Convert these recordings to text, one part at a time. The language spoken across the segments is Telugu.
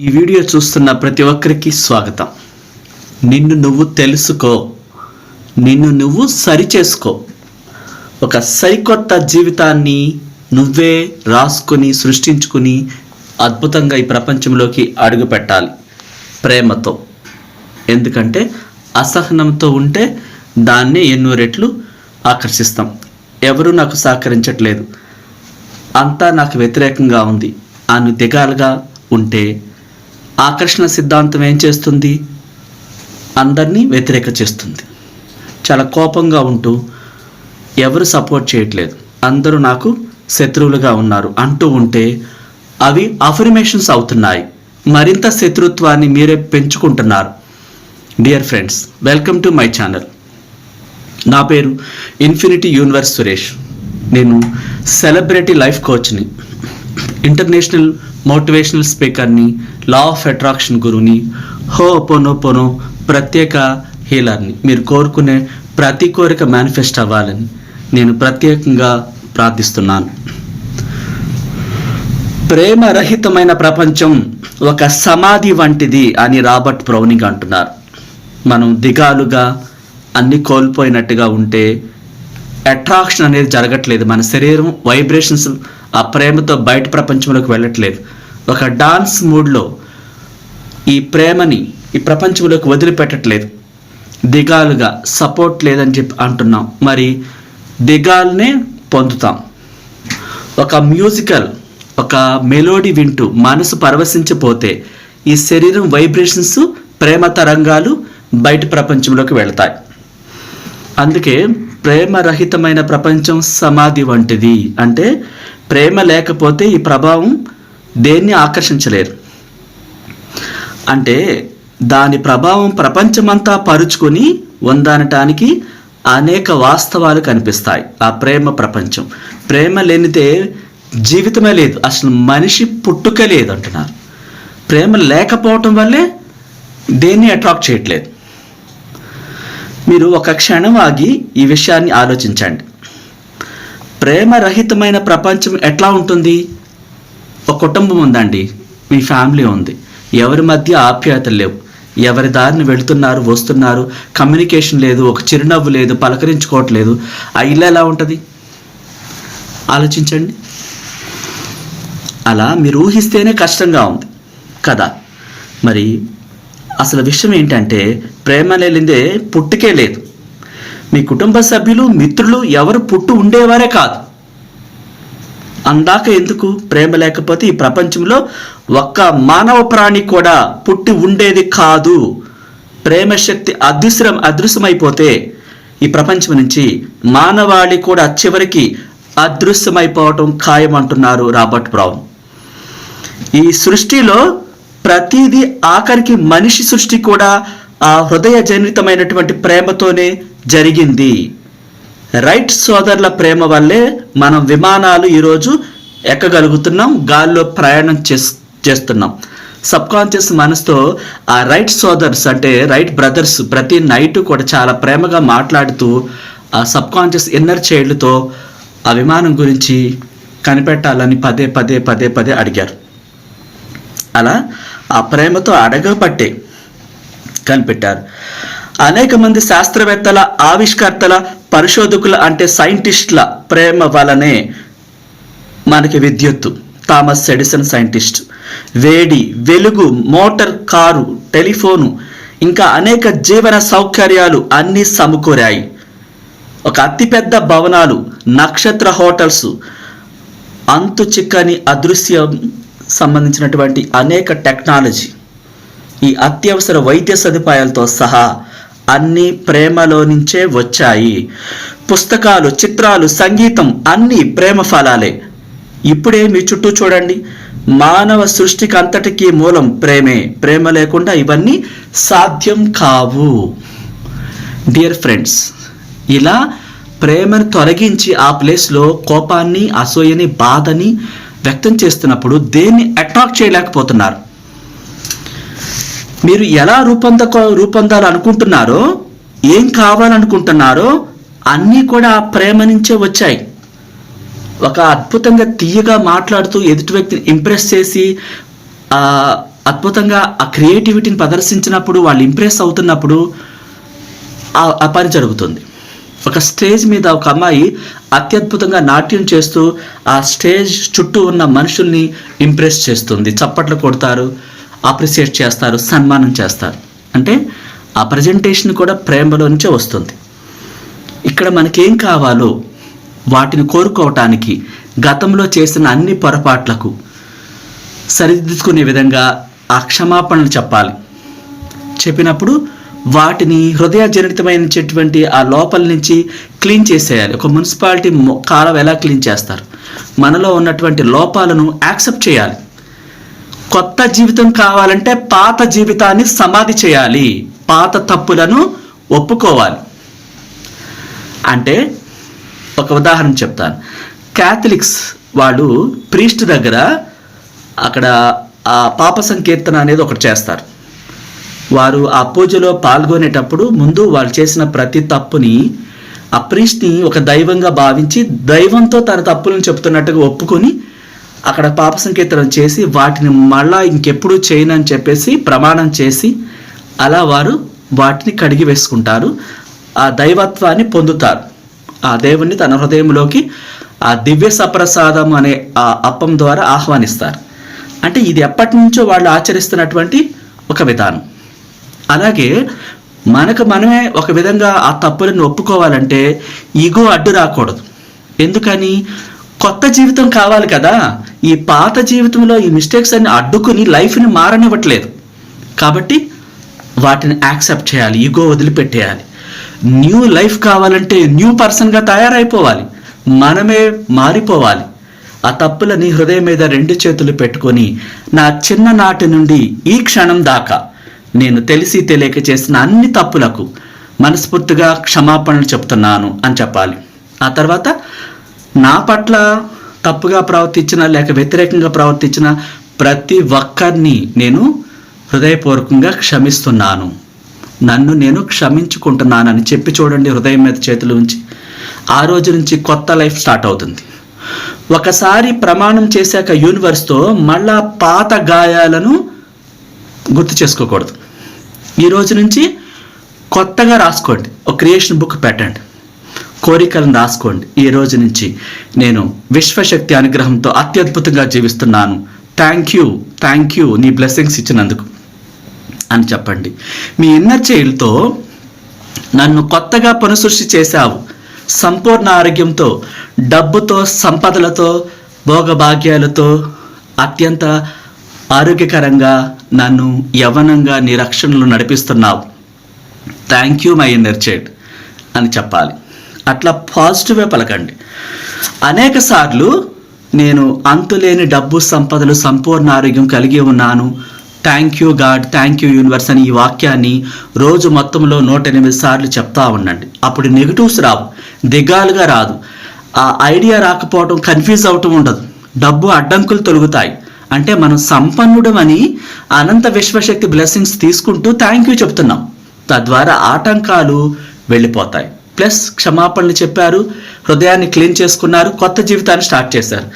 ఈ వీడియో చూస్తున్న ప్రతి ఒక్కరికి స్వాగతం. నిన్ను నువ్వు తెలుసుకో. నిన్ను నువ్వు సరిచేసుకో ఒక సరికొత్త జీవితాన్ని నువ్వే రాసుకొని సృష్టించుకుని అద్భుతంగా ఈ ప్రపంచంలోకి అడుగుపెట్టాలి ప్రేమతో. ఎందుకంటే అసహనంతో ఉంటే దాన్ని ఎన్నో రెట్లు ఆకర్షిస్తాం. ఎవరు నాకు సహకరించట్లేదు. అంతా నాకు వ్యతిరేకంగా ఉంది. అను దిగాలుగా ఉంటే ఆకర్షణ సిద్ధాంతం ఏం చేస్తుంది? అందరినీ వ్యతిరేక చేస్తుంది. చాలా కోపంగా ఉంటూ ఎవరు సపోర్ట్ చేయట్లేదు. అందరూ నాకు శత్రువులుగా ఉన్నారు అంటూ ఉంటే అవి అఫర్మేషన్స్ అవుతున్నాయి. మరింత శత్రుత్వాన్ని మీరే పెంచుకుంటున్నారు. Dear friends welcome to my channel నా పేరు ఇన్ఫినిటీ యూనివర్స్ సురేష్. నేను సెలబ్రిటీ లైఫ్ కోచ్ని ఇంటర్నేషనల్ మోటివేషనల్ స్పీకర్ని లా ఆఫ్ అట్రాక్షన్ గురువుని హో పొనో పొనో ప్రత్యేక హీలర్ని. మీరు కోరుకునే ప్రతి కోరిక మేనిఫెస్ట్ అవ్వాలని నేను ప్రత్యేకంగా ప్రార్థిస్తున్నాను. ప్రేమరహితమైన ప్రపంచం ఒక సమాధి వంటిది అని రాబర్ట్ బ్రౌనింగ్ అంటున్నారు. మనం దిగాలుగా అన్ని కోల్పోయినట్టుగా ఉంటే అట్రాక్షన్ అనేది జరగట్లేదు. మన శరీరం వైబ్రేషన్స్ ఆ ప్రేమతో బయట ప్రపంచంలోకి వెళ్ళట్లేదు. ఒక డాన్స్ మూడ్లో ఈ ప్రేమని ఈ ప్రపంచంలోకి వదిలిపెట్టట్లేదు. దిగాలుగా సపోర్ట్ లేదని చెప్పి అంటున్నాం. మరి దిగాల్నే పొందుతాం. ఒక మ్యూజికల్ ఒక మెలోడీ వింటూ మనసు పరవశించిపోతే ఈ శరీరం వైబ్రేషన్స్ ప్రేమ తరంగాలు బయట ప్రపంచంలోకి వెళతాయి. అందుకే ప్రేమరహితమైన ప్రపంచం సమాధి వంటిది. అంటే ప్రేమ లేకపోతే ఈ ప్రభావం దేన్ని ఆకర్షించలేరు. అంటే దాని ప్రభావం ప్రపంచమంతా పరుచుకొని ఉందనటానికి అనేక వాస్తవాలు కనిపిస్తాయి. ఆ ప్రేమ ప్రపంచం. ప్రేమ లేనితే జీవితమే లేదు. అసలు మనిషి పుట్టుక లేదు అంటున్నారు. ప్రేమ లేకపోవటం వల్లే దేన్ని అట్రాక్ట్ చేయట్లేదు. మీరు ఒక క్షణం ఆగి ఈ విషయాన్ని ఆలోచించండి. ప్రేమరహితమైన ప్రపంచం ఎట్లా ఉంటుంది? ఒక కుటుంబం ఉందండి. మీ ఫ్యామిలీ ఉంది. ఎవరి మధ్య ఆప్యాయతలు లేవు. ఎవరి దారిని వెళుతున్నారు వస్తున్నారు కమ్యూనికేషన్ లేదు ఒక చిరునవ్వు లేదు పలకరించుకోవట్లేదు ఆ ఇల్లు ఎలా ఉంటుంది? ఆలోచించండి. అలా మీరు ఊహిస్తేనే కష్టంగా ఉంది. కదా? మరి అసలు విషయం ఏంటంటే ప్రేమ లేనిదే పుట్టుకే లేదు. మీ కుటుంబ సభ్యులు మిత్రులు ఎవరు పుట్టు ఉండేవారే కాదు. అందాక ఎందుకు? ప్రేమ లేకపోతే ఈ ప్రపంచంలో ఒక్క మానవ ప్రాణి కూడా పుట్టి ఉండేది కాదు. ప్రేమ శక్తి అదృశ్యం అదృశ్యమైపోతే ఈ ప్రపంచం నుంచి మానవాళి కూడా చివరికి అదృశ్యమైపోవటం ఖాయం అంటున్నారు రాబర్ట్ బ్రౌన్. ఈ సృష్టిలో ప్రతిదీ ఆఖరికి మనిషి సృష్టి కూడా ఆ హృదయ జనితమైనటువంటి ప్రేమతోనే జరిగింది. రైట్ సోదరుల ప్రేమ వల్లే మనం విమానాలు ఈరోజు ఎక్కగలుగుతున్నాం గాల్లో ప్రయాణం చేస్ చేస్తున్నాం. సబ్ కాన్షియస్ మనసుతో ఆ రైట్ సోదర్స్ అంటే రైట్ బ్రదర్స్ ప్రతి నైట్ కూడా చాలా ప్రేమగా మాట్లాడుతూ ఆ సబ్ కాన్షియస్ ఇన్నర్ చైల్డ్తో ఆ విమానం గురించి కనిపెట్టాలని పదే పదే పదే పదే అడిగారు. అలా ఆ ప్రేమతో అడగపట్టే కనిపెట్టారు. అనేక మంది శాస్త్రవేత్తల ఆవిష్కర్తల పరిశోధకుల అంటే సైంటిస్టుల ప్రేమ వలనే మనకి విద్యుత్తు. Thomas Edison scientist. వేడి వెలుగు మోటార్ కారు టెలిఫోను ఇంకా అనేక జీవన సౌకర్యాలు అన్నీ సమకూరాయి. ఒక అతిపెద్ద భవనాలు నక్షత్ర హోటల్స్ అంతు చిక్కని అదృశ్యం సంబంధించినటువంటి అనేక టెక్నాలజీ ఈ అత్యవసర వైద్య సదుపాయాలతో సహా అన్నీ ప్రేమలో నుంచే వచ్చాయి. పుస్తకాలు చిత్రాలు సంగీతం అన్నీ ప్రేమ ఫలాలే. ఇప్పుడే మీ చుట్టూ చూడండి. మానవ సృష్టికి అంతటికీ మూలం ప్రేమే. ప్రేమ లేకుండా ఇవన్నీ సాధ్యం కావు. డియర్ ఫ్రెండ్స్ ఇలా ప్రేమను తొలగించి ఆ ప్లేస్లో కోపాన్ని అసూయని బాధని వ్యక్తం చేస్తున్నప్పుడు దేన్ని అట్రాక్ట్ చేయలేకపోతున్నారు? మీరు ఎలా రూపొంద రూపొందాలనుకుంటున్నారో ఏం కావాలనుకుంటున్నారో అన్నీ కూడా ఆ ప్రేమ నుంచే వచ్చాయి. ఒక అద్భుతంగా తీయగా మాట్లాడుతూ ఎదుటి వ్యక్తిని ఇంప్రెస్ చేసి అద్భుతంగా ఆ క్రియేటివిటీని ప్రదర్శించినప్పుడు వాళ్ళు ఇంప్రెస్ అవుతున్నప్పుడు ఆ పని జరుగుతుంది. ఒక స్టేజ్ మీద ఒక అమ్మాయి అత్యద్భుతంగా నాట్యం చేస్తూ ఆ స్టేజ్ చుట్టూ ఉన్న మనుషుల్ని ఇంప్రెస్ చేస్తుంది. చప్పట్లు కొడతారు. అప్రిసియేట్ చేస్తారు సన్మానం చేస్తారు. అంటే ఆ ప్రజెంటేషన్ కూడా ప్రేమలో నుంచే వస్తుంది. ఇక్కడ మనకేం కావాలో వాటిని కోరుకోవటానికి గతంలో చేసిన అన్ని పొరపాట్లకు సరిదిద్దుకునే విధంగా ఆ క్షమాపణలు చెప్పాలి. చెప్పినప్పుడు వాటిని హృదయజనితమైనటువంటి ఆ లోపల నుంచి క్లీన్ చేసేయాలి. ఒక మున్సిపాలిటీ కాలం ఎలా క్లీన్ చేస్తారు? మనలో ఉన్నటువంటి లోపాలను యాక్సెప్ట్ చేయాలి. కొత్త జీవితం కావాలంటే పాత జీవితాన్ని సమాధి చేయాలి. పాత తప్పులను ఒప్పుకోవాలి. అంటే ఒక ఉదాహరణ చెప్తాను. క్యాథలిక్స్ వాళ్ళు ప్రీస్ట్ దగ్గర అక్కడ ఆ పాప సంకీర్తన అనేది ఒకటి చేస్తారు. వారు ఆ పూజలో పాల్గొనేటప్పుడు ముందు వాళ్ళు చేసిన ప్రతి తప్పుని ఆ ప్రీస్ట్ని ఒక దైవంగా భావించి దైవంతో తన తప్పులను చెప్తున్నట్టుగా ఒప్పుకొని అక్కడ పాప సంకీర్తనం చేసి వాటిని మళ్ళా ఇంకెప్పుడు చేయనని చెప్పేసి ప్రమాణం చేసి అలా వారు వాటిని కడిగి వేసుకుంటారు. ఆ దైవత్వాన్ని పొందుతారు. ఆ దేవుణ్ణి తన హృదయంలోకి ఆ దివ్య సప్రసాదం అనే ఆ అప్పం ద్వారా ఆహ్వానిస్తారు. అంటే ఇది ఎప్పటి నుంచో వాళ్ళు ఆచరిస్తున్నటువంటి ఒక విధానం. అలాగే మనకు మనమే ఒక విధంగా ఆ తప్పులను ఒప్పుకోవాలంటే ఈగో అడ్డు రాకూడదు. ఎందుకని? కొత్త జీవితం కావాలి కదా. ఈ పాత జీవితంలో ఈ మిస్టేక్స్ అన్ని అడ్డుకుని లైఫ్ని మారనివ్వట్లేదు. కాబట్టి వాటిని యాక్సెప్ట్ చేయాలి ఈగో వదిలిపెట్టేయాలి. న్యూ లైఫ్ కావాలంటే న్యూ పర్సన్గా తయారైపోవాలి. మనమే మారిపోవాలి. ఆ తప్పులని హృదయం మీద రెండు చేతులు పెట్టుకొని నా చిన్ననాటి నుండి ఈ క్షణం దాకా నేను తెలిసి తెలియక చేసిన అన్ని తప్పులకు మనస్ఫూర్తిగా క్షమాపణలు చెప్తున్నాను అని చెప్పాలి. ఆ తర్వాత నా పట్ల తప్పుగా ప్రవర్తించిన లేక వ్యతిరేకంగా ప్రవర్తించిన ప్రతి ఒక్కరిని నేను హృదయపూర్వకంగా క్షమిస్తున్నాను. నన్ను నేను క్షమించుకుంటున్నానని చెప్పి చూడండి హృదయం మీద చేతులు ఉంచి. ఆ రోజు నుంచి కొత్త లైఫ్ స్టార్ట్ అవుతుంది. ఒకసారి ప్రమాణం చేశాక యూనివర్స్తో మళ్ళా పాత గాయాలను గుర్తు చేసుకోకూడదు. ఈ రోజు నుంచి కొత్తగా రాసుకోండి. ఒక క్రియేషన్ బుక్ పెట్టండి. కోరికలను రాసుకోండి ఈ రోజు నుంచి నేను విశ్వశక్తి అనుగ్రహంతో అత్యద్భుతంగా జీవిస్తున్నాను. థ్యాంక్ యూ థ్యాంక్ యూ నీ బ్లెస్సింగ్స్ ఇచ్చినందుకు అని చెప్పండి. మీ ఇన్నర్ చైల్డ్తో నన్ను కొత్తగా పునఃసృష్టి చేశావు. సంపూర్ణ ఆరోగ్యంతో డబ్బుతో సంపదలతో భోగభాగ్యాలతో అత్యంత ఆరోగ్యకరంగా నన్ను యవనంగా నీ రక్షణలు నడిపిస్తున్నావు. Thank you my inner child అని చెప్పాలి. అట్లా పాజిటివే పలకండి. అనేక సార్లు నేను అంతులేని డబ్బు సంపదలు సంపూర్ణ ఆరోగ్యం కలిగి ఉన్నాను. Thank you God thank you universe అని ఈ వాక్యాన్ని రోజు మొత్తంలో నూట ఎనిమిది సార్లు చెప్తా ఉండండి. అప్పుడు నెగిటివ్స్ రావు దిగాలుగా రాదు. ఆ ఐడియా రాకపోవడం కన్ఫ్యూజ్ అవటం ఉండదు. డబ్బు అడ్డంకులు తొలుగుతాయి. అంటే మనం సంపన్నుడం అని అనంత విశ్వశక్తి బ్లెస్సింగ్స్ తీసుకుంటూ థ్యాంక్ యూ చెప్తున్నాం. తద్వారా ఆటంకాలు వెళ్ళిపోతాయి. ప్లస్ క్షమాపణలు చెప్పారు హృదయాన్ని క్లీన్ చేసుకున్నారు కొత్త జీవితాన్ని స్టార్ట్ చేశారు.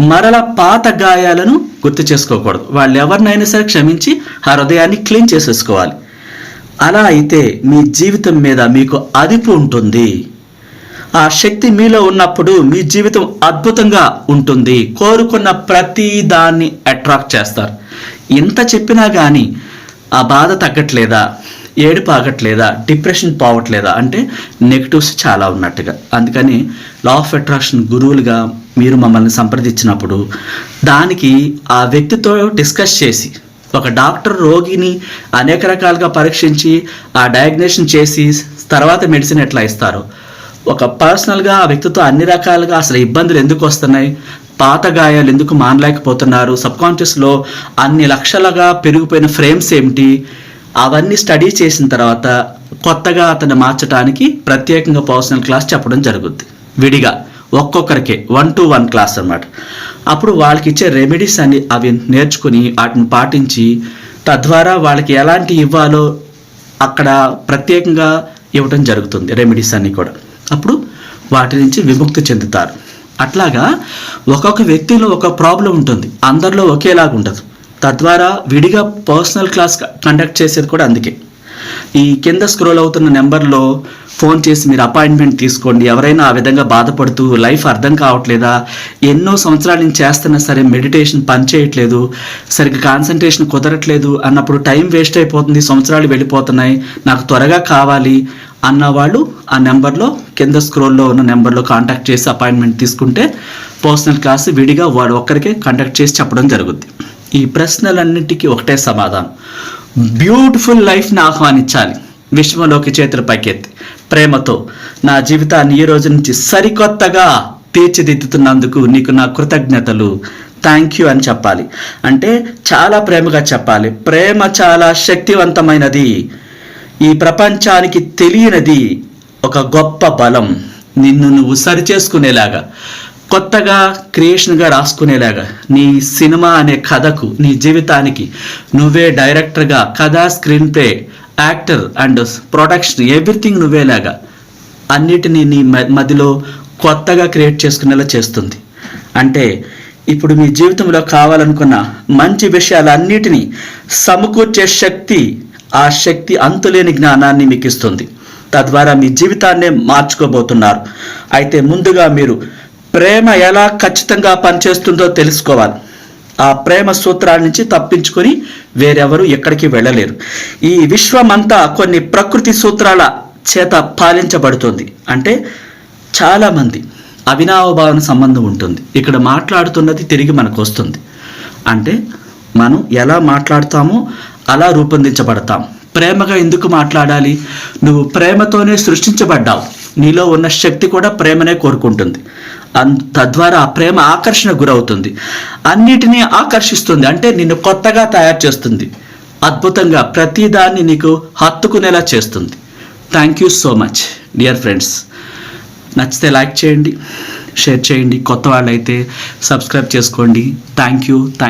మరల పాత గాయాలను గుర్తు చేసుకోకూడదు. వాళ్ళు ఎవరినైనా సరే క్షమించి ఆ హృదయాన్ని క్లీన్ చేసేసుకోవాలి. అలా అయితే మీ జీవితం మీద మీకు అదుపు ఉంటుంది. ఆ శక్తి మీలో ఉన్నప్పుడు మీ జీవితం అద్భుతంగా ఉంటుంది. కోరుకున్న ప్రతి దాన్ని అట్రాక్ట్ చేస్తారు. ఇంత చెప్పినా కానీ ఆ బాధ తగ్గట్లేదా? ఏడుపు ఆగట్లేదా డిప్రెషన్ పోవట్లేదా? అంటే నెగిటివ్స్ చాలా ఉన్నట్టుగా. అందుకని లా ఆఫ్ అట్రాక్షన్ గురువులుగా మీరు మమ్మల్ని సంప్రదించినప్పుడు దానికి ఆ వ్యక్తితో డిస్కస్ చేసి ఒక డాక్టర్ రోగిని అనేక రకాలుగా పరీక్షించి ఆ డయాగ్నేషన్ చేసి తర్వాత మెడిసిన్ ఎట్లా ఇస్తారో. ఒక పర్సనల్గా ఆ వ్యక్తితో అన్ని రకాలుగా అసలు ఇబ్బందులు ఎందుకు వస్తున్నాయి? పాత గాయాలు ఎందుకు మానలేకపోతున్నారు? సబ్కాన్షియస్లో అన్ని లక్షలుగా పెరిగిపోయిన ఫ్రేమ్స్ ఏమిటి? అవన్నీ స్టడీ చేసిన తర్వాత కొత్తగా అతన్ని మార్చడానికి ప్రత్యేకంగా పర్సనల్ క్లాస్ చెప్పడం జరుగుద్ది. విడిగా ఒక్కొక్కరికే వన్ టు వన్ క్లాస్ అన్నమాట. అప్పుడు వాళ్ళకి ఇచ్చే రెమెడీస్ అని అవి నేర్చుకుని వాటిని పాటించి తద్వారా వాళ్ళకి ఎలాంటి ఇవ్వాలో అక్కడ ప్రత్యేకంగా ఇవ్వడం జరుగుతుంది రెమెడీస్ అన్ని కూడా. అప్పుడు వాటి నుంచి విముక్తి చెందుతారు. అట్లాగా ఒక్కొక్క వ్యక్తిలో ఒక ప్రాబ్లం ఉంటుంది. అందరిలో ఒకేలాగా ఉండదు తద్వారా విడిగా పర్సనల్ క్లాస్ కండక్ట్ చేసేది కూడా అందుకే. ఈ కింద స్క్రోల్ అవుతున్న నెంబర్లో ఫోన్ చేసి మీరు అపాయింట్మెంట్ తీసుకోండి ఎవరైనా ఆ విధంగా బాధపడుతూ లైఫ్ అర్థం కావట్లేదా ఎన్నో సంవత్సరాల నుంచి చేస్తున్నా సరే మెడిటేషన్ పనిచేయట్లేదు సరిగ్గా కాన్సన్ట్రేషన్ కుదరట్లేదు అన్నప్పుడు టైం వేస్ట్ అయిపోతుంది సంవత్సరాలు వెళ్ళిపోతున్నాయి నాకు త్వరగా కావాలి అన్న వాళ్ళు ఆ నెంబర్లో కింద స్క్రోల్లో ఉన్న నెంబర్లో కాంటాక్ట్ చేసి అపాయింట్మెంట్ తీసుకుంటే పర్సనల్ క్లాస్ విడిగా వాడు ఒక్కరికే కండక్ట్ చేసి చెప్పడం జరుగుద్ది. ఈ ప్రశ్నలన్నిటికీ ఒకటే సమాధానం. బ్యూటిఫుల్ లైఫ్ని ఆహ్వానించాలి. విశ్వంలోకి చేతులు పైకెత్తి. ప్రేమతో నా జీవితాన్ని ఈ రోజు నుంచి సరికొత్తగా తీర్చిదిద్దుతున్నందుకు నీకు నా కృతజ్ఞతలు. థ్యాంక్ యూ అని చెప్పాలి. అంటే చాలా ప్రేమగా చెప్పాలి. ప్రేమ చాలా శక్తివంతమైనది. ఈ ప్రపంచానికి తెలియనిది ఒక గొప్ప బలం. నిన్ను నువ్వు సరిచేసుకునేలాగా. కొత్తగా క్రియేషన్గా రాసుకునేలాగా నీ సినిమా అనే కథకు నీ జీవితానికి నువ్వే డైరెక్టర్గా కథ screenplay actor and production everything నువ్వేలాగా అన్నిటినీ నీ మ- మదిలో కొత్తగా క్రియేట్ చేసుకునేలా చేస్తుంది. అంటే ఇప్పుడు మీ జీవితంలో కావాలనుకున్న మంచి విషయాలన్నిటినీ సమకూర్చే శక్తి ఆ శక్తి అంతులేని జ్ఞానాన్ని మీకు ఇస్తుంది తద్వారా మీ జీవితాన్నే మార్చుకోబోతున్నారు. అయితే ముందుగా మీరు ప్రేమ ఎలా ఖచ్చితంగా పనిచేస్తుందో తెలుసుకోవాలి. ఆ ప్రేమ సూత్రాల నుంచి తప్పించుకొని వేరెవరు ఎక్కడికి వెళ్ళలేరు. ఈ విశ్వమంతా కొన్ని ప్రకృతి సూత్రాల చేత పాలించబడుతుంది. అంటే చాలామంది అవినావభావన సంబంధం ఉంటుంది. ఇక్కడ మాట్లాడుతున్నది తిరిగి మనకు వస్తుంది. అంటే మనం ఎలా మాట్లాడతామో అలా రూపొందించబడతాం. ప్రేమగా ఎందుకు మాట్లాడాలి? నువ్వు ప్రేమతోనే సృష్టించబడ్డావు. నీలో ఉన్న శక్తి కూడా ప్రేమనే కోరుకుంటుంది. తద్వారా ఆ ప్రేమ ఆకర్షణ గురవుతుంది. అన్నిటినీ ఆకర్షిస్తుంది. అంటే నిన్ను కొత్తగా తయారు చేస్తుంది. అద్భుతంగా ప్రతిదాన్ని నీకు హత్తుకునేలా చేస్తుంది. Thank you so much dear friends నచ్చితే లైక్ చేయండి షేర్ చేయండి. కొత్త వాళ్ళైతే సబ్స్క్రైబ్ చేసుకోండి. Thank you thank